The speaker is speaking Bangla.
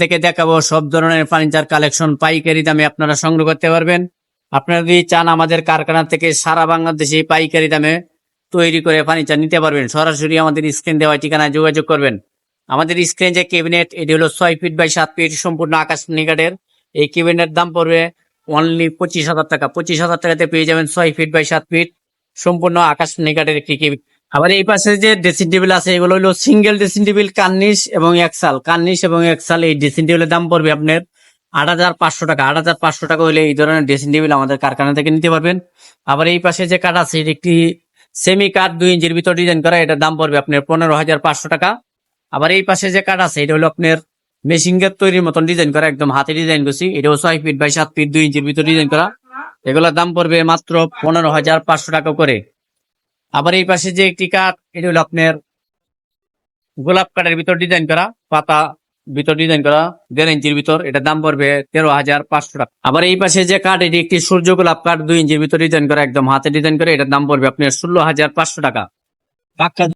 থেকে দেখাবো সব ধরনের ফার্নিচার কালেকশন পাইকারি দামে আপনারা সংগ্রহ করতে পারবেন। আপনারা যদি চান আমাদের কারখানা থেকে সারা বাংলাদেশে পাইকারি দামে তৈরি করে ফার্নিচার নিতে পারবেন, সরাসরি আমাদের স্ক্রিন দেওয়া ঠিকানায় যোগাযোগ করবেন। আমাদের স্ক্রিন যে ক্যাবিনেট এটি হলো ছয় ফিট বাই সাত ফিট সম্পূর্ণ আকাশ নিকাটের। এই ক্যাবিনেট দাম পড়বে অনলি পঁচিশ হাজার টাকা। পঁচিশ হাজার টাকাতে পেয়ে যাবেন ছয় ফিট বাই সাত ফিট সম্পূর্ণ আকাশ নিকাটের একটি আবার এই পাশে যে ড্রেসিং টেবিল আছে, এগুলো হলো সিঙ্গেল ড্রেসিং টেবিল কার্নিশ এবং একসাল। কার্নিশ এবং একসাল, এই ড্রেসিং টেবিলের দাম পড়বে আপনার আট হাজার পাঁচশো টাকা। আট হাজার পাঁচশো টাকা হলে এই ধরনের ড্রেসিং টেবিল আমাদের কারখানা থেকে নিতে পারবেন। আবার এই পাশে যে কাঠ আছে, এটি একটি সেমি কাঠ দুই ইঞ্চির ভিতর ডিজাইন করা, এটার দাম পড়বে আপনার পনেরো হাজার পাঁচশো টাকা। আবার এই পাশে যে কাঠ আছে, এটা হলো আপনার মেশিনগের তৈরির মতন ডিজাইন করা, একদম হাতে ডিজাইন করছি। এটাও ছয় ফিট বাই সাত ফিট দুই ইঞ্চির ভিতর ডিজাইন করা। এগুলোর দাম পড়বে মাত্র পনেরো হাজার পাঁচশো টাকা করে। আবার এই পাশে যে একটি কাঠ, এটি হলো আপনার গোলাপ কাঠের ভিতর ডিজাইন করা, পাতা ভিতর ডিজাইন করা, দেড় ইঞ্চির ভিতর এটা দাম পড়বে তেরো হাজার পাঁচশো টাকা। আবার এই পাশে যে কাঠ, এটি একটি সূর্য গোলাপ কাঠ, দুই ইঞ্চির ভিতর ডিজাইন করা, একদম হাতে ডিজাইন করে, এটার দাম পড়বে আপনার ষোলো হাজার পাঁচশো টাকা।